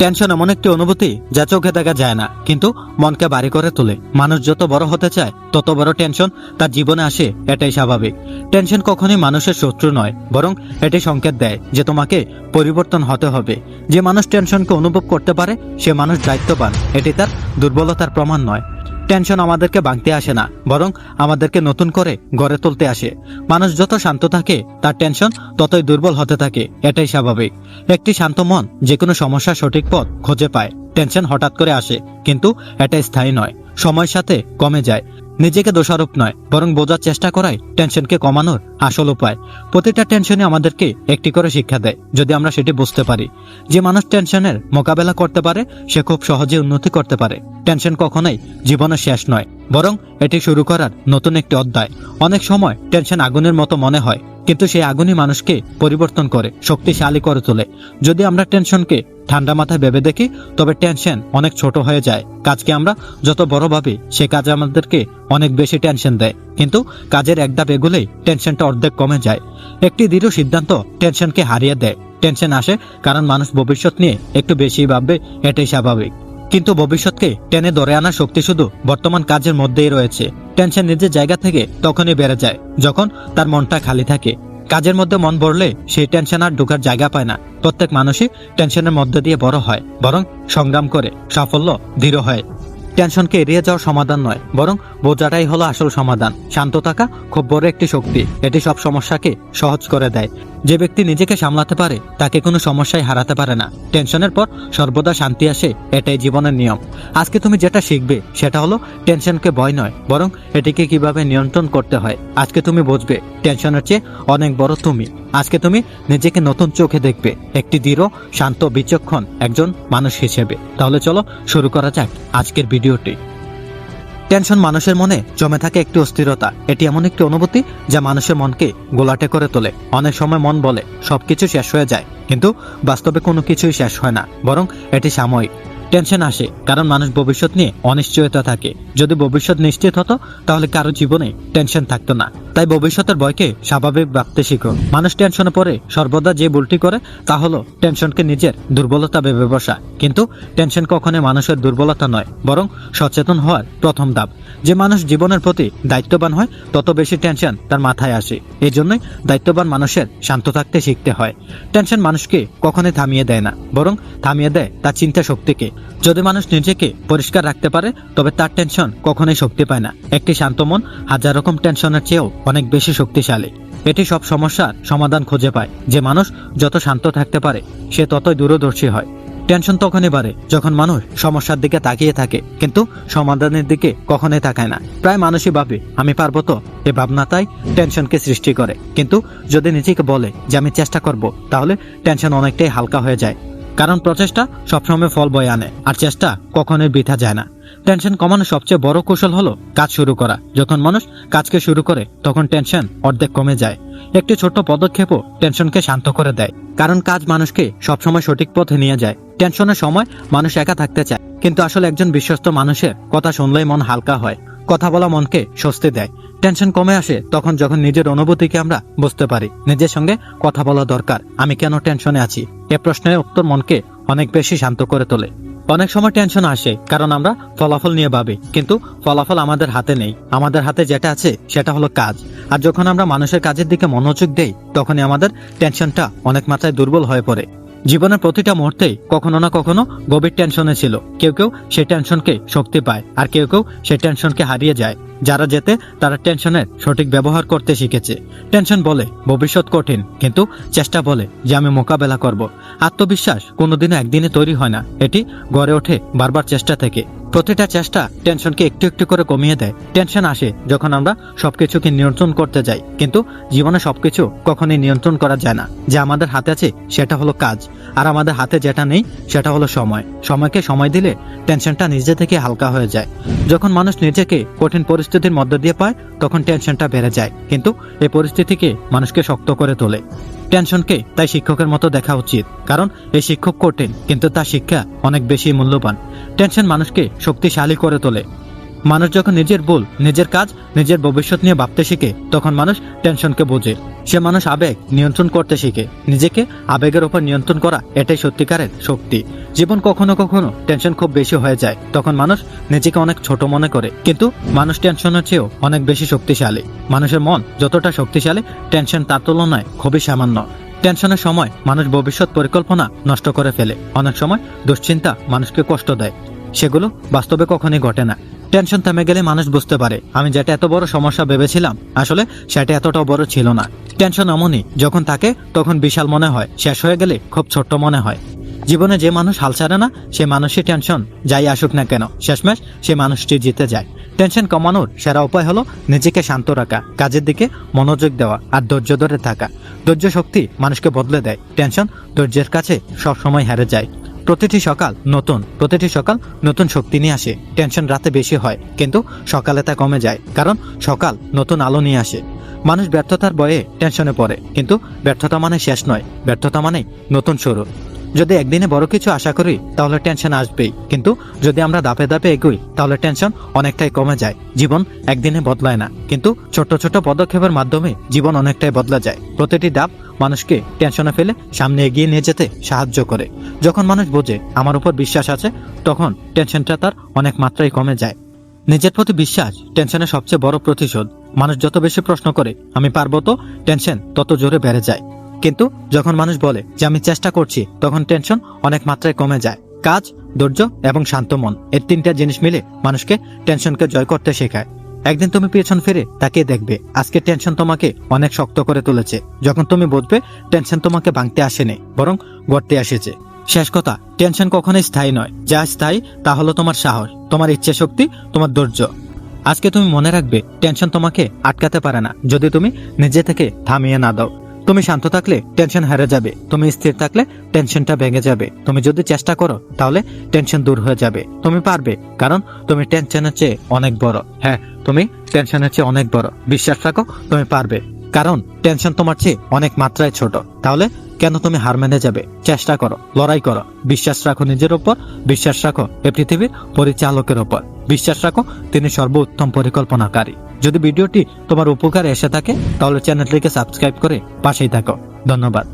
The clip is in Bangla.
টেনশন এমন একটি অনুভূতি, যা চোখে দেখা যায় না, কিন্তু মনকে বাড়ি করে তোলে। মানুষ যত বড় হতে চায়, তত বড় টেনশন তার জীবনে আসে, এটাই স্বাভাবিক। টেনশন কখনোই মানুষের শত্রু নয়, বরং এটি সংকেত দেয় যে তোমাকে পরিবর্তন হতে হবে। যে মানুষ টেনশনকে অনুভব করতে পারে, সে মানুষ দায়িত্ববান, এটি তার দুর্বলতার প্রমাণ নয়। টেনশন আমাদেরকে ভাঙতে আসে না, বরং আমাদেরকে নতুন করে গড়ে তুলতে আসে। মানুষ যত শান্ত থাকে, তার টেনশন ততই দুর্বল হতে থাকে, এটাই স্বাভাবিক। একটি শান্ত মন যে কোনো সমস্যার সঠিক পথ খুঁজে পায়। টেনশন হঠাৎ করে আসে, কিন্তু এটা স্থায়ী নয়, সময়ের সাথে কমে যায়। নিজেকে দোষারোপ নয়, বরং বোঝার চেষ্টা করাই টেনশনকে কমানোর আসল উপায়। প্রতিটা টেনশনই আমাদেরকে একটি করে শিক্ষা দেয়, যদি আমরা সেটি বুঝতে পারি। যে মানুষ টেনশনের মোকাবেলা করতে পারে, সে খুব সহজে উন্নতি করতে পারে। টেনশন কখনোই জীবনের শেষ নয়, বরং এটি শুরু করার নতুন একটি অধ্যায়। অনেক সময় টেনশন আগুনের মতো মনে হয় কিন্তু সেই আগুনই মানুষকে পরিবর্তন করে, শক্তিশালী করে তোলে। যদি আমরা টেনশনকে ঠান্ডা মাথায় ভেবে দেখি, তবে টেনশন অনেক ছোট হয়ে যায়। কাজকে আমরা যত বড় ভাবি, সে কাজ আমাদেরকে অনেক বেশি টেনশন দেয়। কিন্তু কাজের এক ধাপ টেনশনটা অর্ধেক কমে যায়। একটি দৃঢ় সিদ্ধান্ত টেনশনকে হারিয়ে দেয়। টেনশন আসে কারণ মানুষ ভবিষ্যৎ নিয়ে একটু বেশি ভাববে, এটাই স্বাভাবিক। কিন্তু ভবিষ্যৎকে টেনে ধরে আনার শক্তি শুধু বর্তমান কাজের মধ্যেই রয়েছে। টেনশন নিজের জায়গা থেকে তখনই বেড়ে যায়, যখন তার মনটা খালি থাকে। কাজের মধ্যে মন ভরলে সেই টেনশন আর ঢোকার জায়গা পায় না। প্রত্যেক মানুষই টেনশনের মধ্যে দিয়ে বড় হয়, বরং সংগ্রাম করে, সাফল্য দৃঢ় হয়। টেনশনকে এড়িয়ে যাওয়ার সমাধান নয়, বরং বোঝাটাই হলো আসল সমাধান। শান্ত থাকা খুব বড় একটি শক্তি। এটি সব সমস্যাকে সহজ করে দেয়। যে ব্যক্তি নিজেকে সামলাতে পারে, তাকে কোনো সমস্যায় হারাতে পারে না। টেনশনের পর সর্বদা শান্তি আসে, এটাই জীবনের নিয়ম। আজকে তুমি যেটা শিখবে, সেটা হলো টেনশনকে ভয় নয়, বরং এটিকে কীভাবে নিয়ন্ত্রণ করতে হয়। আজকে তুমি বুঝবে, টেনশনের চেয়ে অনেক বড় তুমি। আজকে তুমি নিজেকে নতুন চোখে দেখবে, একটি দৃঢ়, শান্ত, বিচক্ষণ একজন মানুষ হিসেবে। তাহলে চলো শুরু করা যাক আজকের ভিডিওটি। টেনশন মানুষের মনে জমে থাকে একটি অস্থিরতা। এটি এমন একটি অনুভূতি যা মানুষের মনকে গোলাটে করে তোলে। অনেক সময় মন বলে, সবকিছু শেষ হয়ে যায়, কিন্তু বাস্তবে কোনো কিছুই শেষ হয় না, বরং এটি সাময়িক। টেনশন আসে, কারণ মানুষ ভবিষ্যৎ নিয়ে অনিশ্চয়তা থাকে। যদি ভবিষ্যৎ নিশ্চিত হতো, তাহলে কারও জীবনে টেনশন থাকতো না। তাই ভবিষ্যতের ভয়কে স্বাভাবিক ভাবতে শিখো। মানুষ টেনশনে পড়ে, সর্বদা যে ভুলটি করে, তা হলো টেনশনকে নিজের দুর্বলতা ভেবে বসা। কিন্তু টেনশন কখনোই মানুষের দুর্বলতা নয়, বরং সচেতন হওয়ার প্রথম ধাপ। যে মানুষ জীবনের প্রতি দায়িত্ববান হয়, তত বেশি টেনশন তার মাথায় আসে। এই জন্যই দায়িত্ববান মানুষের শান্ত থাকতে শিখতে হয়। টেনশন মানুষকে কখনোই থামিয়ে দেয় না, বরং থামিয়ে দেয় তার চিন্তা শক্তিকে। যদি মানুষ নিজেকে পরিষ্কার রাখতে পারে, তবে তার টেনশন কখনোই শক্তি পায় না। একটি শান্ত মন হাজার রকম টেনশনের চেয়েও অনেক বেশি শক্তিশালী। এটি সব সমস্যার সমাধান খুঁজে পায়। যে মানুষ যত শান্ত থাকতে পারে, সে ততই দূরদর্শী হয়। টেনশন তখনই বাড়ে যখন মানুষ সমস্যার দিকে তাকিয়ে থাকে, কিন্তু সমাধানের দিকে কখনোই তাকায় না। প্রায় মানুষই ভাবে, আমি পারব তো? এই ভাবনা তাই টেনশনকে সৃষ্টি করে। কিন্তু যদি নিজেকে বলে যে আমি চেষ্টা করব, তাহলে টেনশন অনেকটাই হালকা হয়ে যায়। কারণ প্রচেষ্টা সবসময় ফল বয়ে আনে, আর চেষ্টা কখনোই বৃথা যায় না। টেনশন কমানোর সবচেয়ে বড় কৌশল হলো কাজ শুরু করা। যখন মানুষ কাজকে শুরু করে, তখন টেনশন অর্ধেক কমে যায়। একটি ছোট্ট পদক্ষেপও টেনশনকে শান্ত করে দেয়, কারণ কাজ মানুষকে সবসময় সঠিক পথে নিয়ে যায়। টেনশনের সময় মানুষ একা থাকতে চায়, কিন্তু আসলে একজন বিশ্বস্ত মানুষের কথা শুনলেই মন হালকা হয়। কথা বলা মনকে স্বস্তি দেয়। টেনশন কমে আসে তখন যখন নিজের অনুভূতিকে আমরা বুঝতে পারি, নিজের সঙ্গে কথা বলা দরকার। আমি কেন টেনশনে আছি? এ প্রশ্নের উত্তর মনকে অনেক বেশি শান্ত করে তোলে। অনেক সময় টেনশন আসে, কারণ আমরা ফলাফল নিয়ে ভাবি, কিন্তু ফলাফল আমাদের হাতে নেই। আমাদের হাতে যেটা আছে, সেটা হলো কাজ। আর যখন আমরা মানুষের কাজের দিকে মনোযোগ দেই, তখনই আমাদের টেনশনটা অনেক মাত্রায় দুর্বল হয়ে পড়ে। জীবনের প্রতিটা মুহূর্তে কখনো না কখনো গভীর টেনশনে ছিল। কেউ কেউ সেই টেনশনকে শক্তি পায় আর কেউ কেউ সেই টেনশনকে হারিয়ে যায়। যারা যেতে, তারা টেনশনের সঠিক ব্যবহার করতে শিখেছে। টেনশন বলে, ভবিষ্যৎ কঠিন, কিন্তু চেষ্টা বলে যে আমি মোকাবেলা করব। আত্মবিশ্বাস কোনোদিনও একদিনে তৈরি হয় না। এটি গড়ে ওঠে বারবার চেষ্টা থেকে। প্রতিটা চেষ্টা টেনশনকে একটু একটু করে কমিয়ে দেয়। টেনশন আসে যখন আমরা সবকিছুকে নিয়ন্ত্রণ করতে যাই। কিন্তু জীবনে সবকিছু কখনোই নিয়ন্ত্রণ করা যায় না। যে আমাদের হাতে আছে, সেটা হলো কাজ। আর আমাদের হাতে যেটা নেই, সেটা হলো সময়। সময়কে সময় দিলে টেনশনটা নিজে থেকে হালকা হয়ে যায়। যখন মানুষ নিজেকে কঠিন পরিস্থিতির মধ্য দিয়ে পায়, তখন টেনশনটা বেড়ে যায়। কিন্তু এই পরিস্থিতিকে মানুষকে শক্ত করে তোলে। টেনশনকে তাই শিক্ষকের মতো দেখা উচিত। কারণ এই শিক্ষক কঠিন, কিন্তু তার শিক্ষা অনেক বেশি মূল্যবান। টেনশন মানুষকে শক্তিশালী করে তোলে। মানুষ যখন নিজের ভুল, নিজের কাজ, নিজের ভবিষ্যৎ নিয়ে ভাবতে শিখে, তখন মানুষ টেনশনকে বোঝে। সে মানুষ আবেগ নিয়ন্ত্রণ করতে শিখে। নিজেকে আবেগের উপর নিয়ন্ত্রণ করা এটাই সত্যিকারের শক্তি। জীবন কখনো কখনো টেনশন খুব বেশি হয়ে যায়। তখন মানুষ নিজেকে অনেক ছোট মনে করে। কিন্তু মানুষ টেনশনের চেয়েও অনেক বেশি শক্তিশালী। মানুষের মন যতটা শক্তিশালী, টেনশন তার তুলনায় খুবই সামান্য। টেনশনের সময় মানুষ ভবিষ্যৎ পরিকল্পনা নষ্ট করে ফেলে। অনেক সময় দুশ্চিন্তা মানুষকে কষ্ট দেয়। সেগুলো বাস্তবে কখনই ঘটে না। টেনশন থেমে গেলে মানুষ বুঝতে পারে, আমি যেটা এত বড় সমস্যা ভেবেছিলাম, আসলে সেটা এতটাও বড় ছিল না। টেনশন এমনই, যখন থাকে, তখন বিশাল মনে হয়, শেষ হয়ে গেলে খুব ছোট্ট মনে হয়। জীবনে যে মানুষ হাল ছাড়ে না, সে মানুষই টেনশন, যাই আসুক না কেন। শেষমেশ, সে মানুষটি জিতে যায়। টেনশন কমানোর সেরা উপায় হলো নিজেকে শান্ত রাখা, কাজের দিকে মনোযোগ দেওয়া আর ধৈর্য ধরে থাকা। ধৈর্য শক্তি মানুষকে বদলে দেয়। টেনশন ধৈর্যের কাছে সবসময় হেরে যায়। প্রতিটি সকাল নতুন, প্রতিটি সকাল নতুন শক্তি নিয়ে আসে। টেনশন রাতে বেশি হয়, কিন্তু সকালে তা কমে যায়, কারণ সকাল নতুন আলো নিয়ে আসে। মানুষ ব্যর্থতার বয়ে টেনশনে পড়ে, কিন্তু ব্যর্থতা মানে শেষ নয়, ব্যর্থতা মানে নতুন শুরু। যদি একদিনে বড় কিছু আশা করি, তাহলে টেনশন আসবেই। কিন্তু যদি আমরা ধাপে ধাপে এগোই, তাহলে টেনশন অনেকটাই কমে যায়। জীবন একদিনে বদলায় না। কিন্তু ছোট ছোট পদক্ষেপের মাধ্যমে জীবন অনেকটাই বদলা যায়। প্রতিটি ধাপ মানুষকে টেনশনে ফেলে সামনে এগিয়ে নিয়ে যেতে সাহায্য করে। যখন মানুষ বোঝে আমার উপর বিশ্বাস আছে, তখন টেনশনটা তার অনেক মাত্রায় কমে যায়। নিজের প্রতি বিশ্বাস টেনশনের সবচেয়ে বড় প্রতিশোধ। মানুষ যত বেশি প্রশ্ন করে, আমি পারব তো টেনশন তত জোরে বেড়ে যায়। কিন্তু যখন মানুষ বলে যে আমি চেষ্টা করছি, তখন টেনশন অনেক মাত্রায় কমে যায়। কাজ, ধৈর্য এবং শান্ত মন এই তিনটা জিনিস মিলে মানুষকে টেনশনকে জয় করতে শেখায়। একদিন তুমি পেছন ফিরে তাকিয়ে দেখবে, আজকে টেনশন তোমাকে অনেক শক্ত করে তুলেছে। যখন তুমি বুঝবে, টেনশন তোমাকে ভাঙতে আসেনি, বরং গড়তে এসেছে। শেষ কথা, টেনশন কখনোই স্থায়ী নয়। যা স্থায়ী, তা হলো তোমার সাহস, তোমার ইচ্ছে শক্তি, তোমার ধৈর্য। আজকে তুমি মনে রাখবে, টেনশন তোমাকে আটকাতে পারে না, যদি তুমি নিজে থেকে থামিয়ে না দাও। তুমি শান্ত থাকলে টেনশন হারে যাবে। তুমি স্থির থাকলে টেনশনটা ভেঙে যাবে। তুমি যদি চেষ্টা করো, তাহলে টেনশন দূর হয়ে যাবে। তুমি পারবে, কারণ তুমি টেনশনের চেয়ে অনেক বড়। হ্যাঁ তুমি টেনশনের চেয়ে অনেক বড়। বিশ্বাস রাখো, তুমি পারবে। কারণ টেনশন তোমার চেয়ে অনেক মাত্রায় ছোট। তাহলে কেন তুমি হার মেনে যাবে? চেষ্টা করো, লড়াই করো। বিশ্বাস রাখো নিজের ওপর বিশ্বাস রাখো এ পৃথিবীর পরিচালকের ওপর বিশ্বাস রাখো, তিনি সর্বোত্তম পরিকল্পনাকারী। যদি ভিডিওটি তোমার উপকারে এসে থাকে, তাহলে চ্যানেলটিকে সাবস্ক্রাইব করে পাশেই থাকো। ধন্যবাদ।